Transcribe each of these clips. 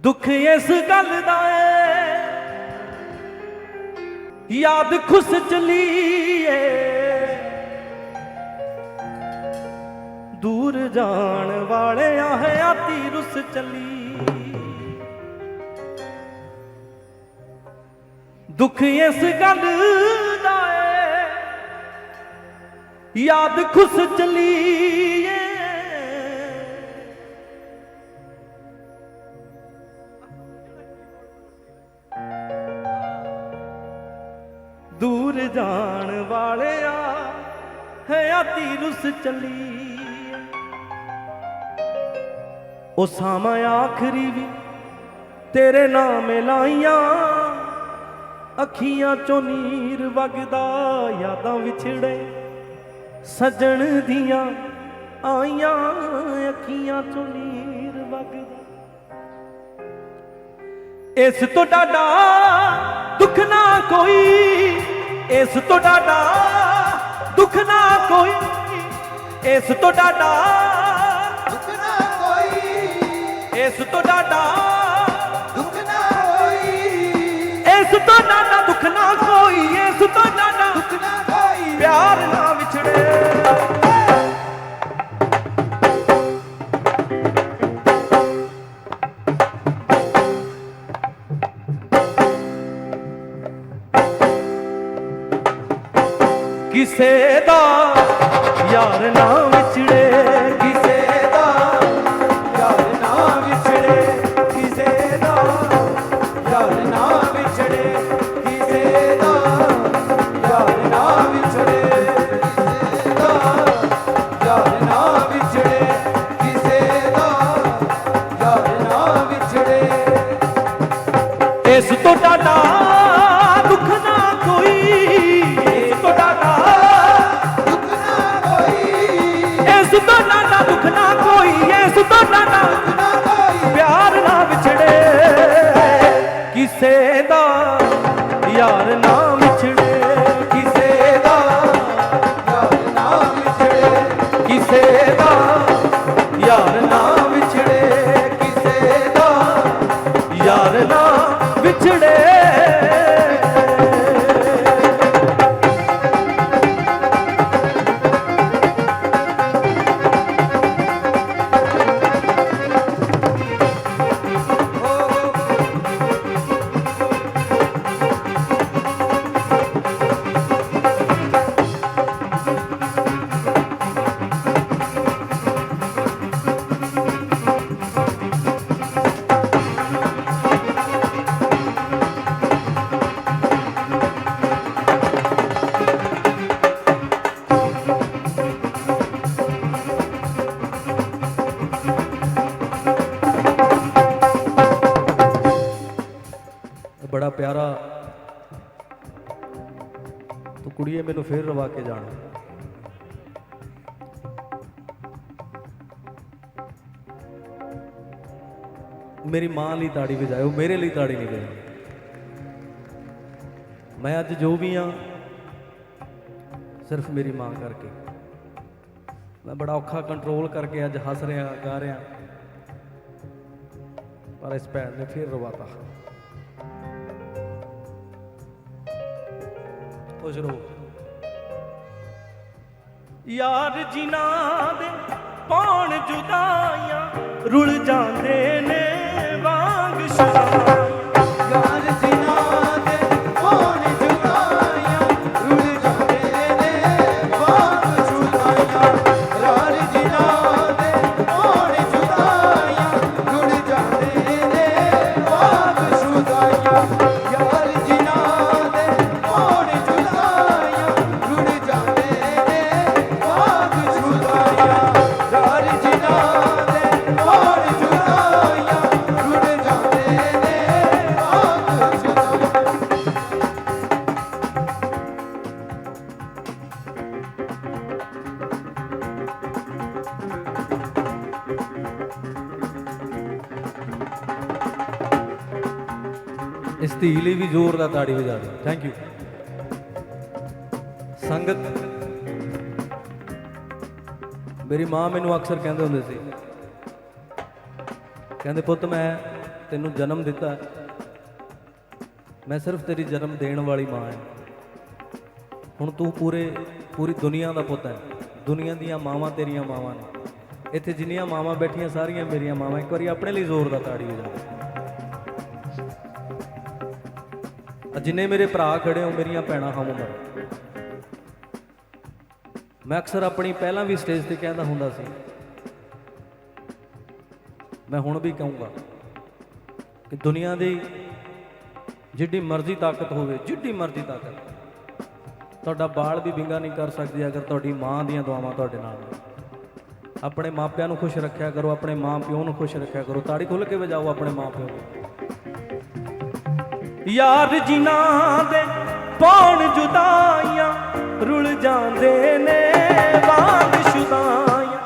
ਦੁੱਖ ਇਸ ਗੱਲ ਦਾ ਏ। ਯਾਦ ਖੁਸ ਚਲੀਏ। ਦੂਰ ਜਾਣ ਵਾਲਿਆਂ ਹੈ ਆਤੀ ਰੁੱਸ ਚਲੀ। ਦੁੱਖ ਇਸ ਗੱਲ ਦਾ ਏ। ਯਾਦ ਖੁਸ ਚਲੀਏ। ਦੂਰ ਜਾਣ ਵਾਲਿਆ, ਹੈ ਆਤੀ ਰੁੱਸ ਚਲੀ ਉਹ ਸਾਮਾ ਆਖਰੀ ਵੀ ਤੇਰੇ ਨਾਮ ਲਾਈਆਂ, ਅੱਖੀਆਂ ਚੋਂ ਨੀਰ ਵਗਦਾ, ਯਾਦਾਂ ਵਿਛੜੇ, ਸਜਣ ਦੀਆਂ ਆਈਆਂ, ਅੱਖੀਆਂ ਚੋਂ ਨੀਰ ਵਗਦਾ। ਇਸ ਤੋਂ ਡਾਡਾ ਦੁੱਖ ਨਾ ਕੋਈ ਇਸ ਤੋਂ ਡਾਡਾ ਦੁੱਖ ਨਾ ਕੋਈ। ਇਸ ਤੋਂ ਡਾਡਾ ਦੁੱਖ ਨਾ ਕੋਈ। ਇਸ ਤੋਂ ਡਾਡਾ ਦੁੱਖ ਨਾ ਹੋਈ ਇਸ ਤੋਂ ਡਾਡਾ ਕਿਸੇ ਦਾ ਯਾਰ ਨਾ ਵਿਛੜੇ, ਕਿਸੇ ਦਾ ਯਾਰ ਨਾ ਵਿਛੜੇ, ਕਿਸੇ ਦਾ ਯਾਰ ਨਾ ਵਿਛੜੇ, ਕਿਸੇ ਦਾ ਯਾਰ ਨਾ ਵਿਛੜੇ, ਕਿਸੇ ਦਾ ਯਾਰ ਨਾ ਵਿਛੜੇ। ਇਸ ਤੋਂ ਡਾਡਾ ਦੁੱਖ ਨਾ ਕੋਈ ਇਸ ਤੋਂ ਦੁੱਖ ਨਾ ਕੋਈ। ਪਿਆਰ ਨਾ ਵਿਛੜੇ, ਕਿਸੇ ਦਾ ਯਾਰ ਨਾ ਵਿਛੜੇ। ਕਿਸੇ ਦਾ ਯਾਰ ਨਾ ਵਿਛੜੇ, ਕਿਸੇ ਦਾ ਯਾਰ ਪਿਆਰਾ। ਤੂੰ ਕੁੜੀਏ, ਮੈਨੂੰ ਫੇਰ ਰਵਾ ਕੇ ਜਾਣਾ। ਮੇਰੀ ਮਾਂ ਲਈ ਤਾੜੀ ਵਜਾਇਓ, ਮੇਰੇ ਲਈ ਤਾੜੀ ਨਹੀਂ ਵਜਾਈ ਮੈਂ ਅੱਜ ਜੋ ਵੀ ਆ, ਸਿਰਫ ਮੇਰੀ ਮਾਂ ਕਰਕੇ। ਮੈਂ ਬੜਾ ਔਖਾ ਕੰਟਰੋਲ ਕਰਕੇ ਅੱਜ ਹੱਸ ਰਿਹਾ, ਗਾ ਰਿਹਾ। ਪਰ ਇਸ ਭੈਣ ਨੇ ਫਿਰ ਰਵਾਤਾ। ਖੁਸ਼ ਰਹੋ। ਯਾਰ ਜਿਨ੍ਹਾਂ ਦੇ ਪਾਉਣ ਜੁਦਾਈਆਂ ਰੁਲ ਜਾਂਦੇ ਨੇ ਵਾਂਗ ਸ਼ਾਇਆਂ ਇਸ ਧੀ ਲਈ ਵੀ ਜ਼ੋਰ ਦਾ ਤਾੜੀ ਵਜਾ ਦਿਓ। ਥੈਂਕ ਯੂ ਸੰਗਤ, ਮੇਰੀ ਮਾਂ ਮੈਨੂੰ ਅਕਸਰ ਕਹਿੰਦੇ ਹੁੰਦੇ ਸੀ। ਕਹਿੰਦੇ, ਪੁੱਤ, ਮੈਂ ਤੈਨੂੰ ਜਨਮ ਦਿੱਤਾ ਮੈਂ ਸਿਰਫ ਤੇਰੀ ਜਨਮ ਦੇਣ ਵਾਲੀ ਮਾਂ ਹਾਂ। ਹੁਣ ਤੂੰ ਪੂਰੇ, ਪੂਰੀ ਦੁਨੀਆ ਦਾ ਪੁੱਤ ਹੈ। ਦੁਨੀਆ ਦੀਆਂ ਮਾਵਾਂ ਤੇਰੀਆਂ ਮਾਵਾਂ ਨੇ। ਇੱਥੇ ਜਿੰਨੀਆਂ ਮਾਵਾਂ ਬੈਠੀਆਂ, ਸਾਰੀਆਂ ਮੇਰੀਆਂ ਮਾਵਾਂ। ਇੱਕ ਵਾਰੀ ਆਪਣੇ ਲਈ ਜ਼ੋਰ ਦਾ ਤਾੜੀ ਹੋ ਜਿੰਨੇ ਮੇਰੇ ਭਰਾ ਖੜੇ ਹੋ, ਮੇਰੀਆਂ ਭੈਣਾਂ ਹਮ ਉਮਰ। ਮੈਂ ਅਕਸਰ ਆਪਣੀ ਪਹਿਲਾਂ ਵੀ ਸਟੇਜ ਤੇ ਕਹਿੰਦਾ ਹੁੰਦਾ ਸੀ। ਮੈਂ ਹੁਣ ਵੀ ਕਹੂੰਗਾ ਕਿ ਦੁਨੀਆ ਦੀ ਜਿੱਡੀ ਮਰਜ਼ੀ ਤਾਕਤ ਹੋਵੇ, ਜਿੱਡੀ ਮਰਜ਼ੀ ਤਾਕਤ। ਤੁਹਾਡਾ ਬਾਲ ਵੀ ਵਿੰਗਾ ਨਹੀਂ ਕਰ ਸਕਦੀ ਅਗਰ ਤੁਹਾਡੀ ਮਾਂ ਦੀਆਂ ਦੁਆਵਾਂ ਤੁਹਾਡੇ ਨਾਲ ਆਪਣੇ ਮਾਪਿਆਂ ਨੂੰ ਖੁਸ਼ ਰੱਖਿਆ ਕਰੋ, ਆਪਣੇ ਮਾਂ ਪਿਓ ਨੂੰ ਖੁਸ਼ ਰੱਖਿਆ ਕਰੋ। ਤਾੜੀ ਖੁੱਲ ਕੇ ਵਜਾਓ ਆਪਣੇ ਮਾਂ ਪਿਓ ਨੂੰ। ਯਾਰ ਜਿਨ੍ਹਾਂ ਦੇ ਪੌਣ ਜੁਦਾਈਆਂ ਰੁਲ ਜਾਂਦੇ ਨੇ, ਵਾਂਗ ਸ਼ੁਦਾਈਆਂ।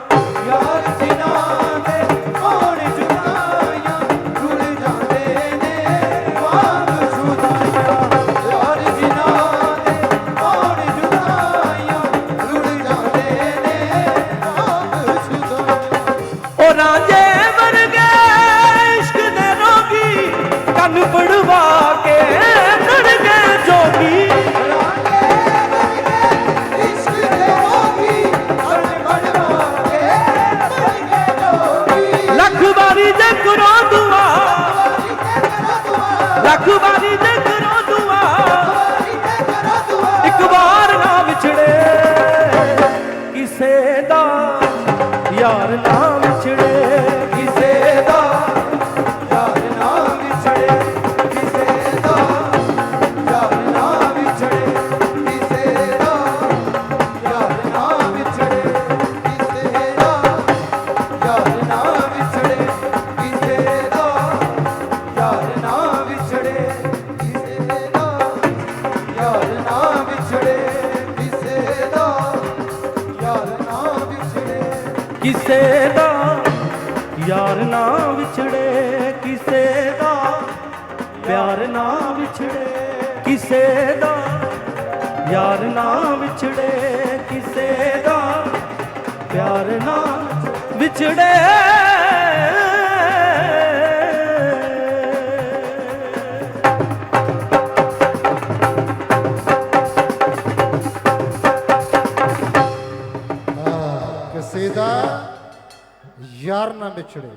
ਯਾਰ ਜਿਨ੍ਹਾਂ ਦੇ ਕੌਣ ਜੁਦਾਈਆਂ ਰੁਲ ਜਾਂਦੇ ਨੇ, ਵਾਂਗ ਸੁਦਾਈਆਂ। ਯਾਰ ਜਿਨ੍ਹਾਂ ਦੇ ਕੌਣ ਜੁਦਾਈਆਂ ਰੁਲ ਜਾਂਦੇ ਨੇ, ਵਾਂਗ ਸੁਦਾਈਆਂ। ਉਹ ਰਾਜੇ ਵਰਗੇ ਇਸ਼ਕ ਦੇ ਰੋਗੀ ਕੰਨ ਪੜਵਾ রাখবানি দেখে ਕਿਸੇ ਦਾ ਪਿਆਰ ਨਾ ਵਿਛੜੇ, ਕਿਸੇ ਦਾ ਯਾਰ ਨਾ ਵਿਛੜੇ, ਕਿਸੇ ਦਾ ਪਿਆਰ ਨਾ ਵਿਛੜੇ। ਕਿਸੇ ਦਾ ਯਾਰ ਨਾ ਵਿਛੜੇ।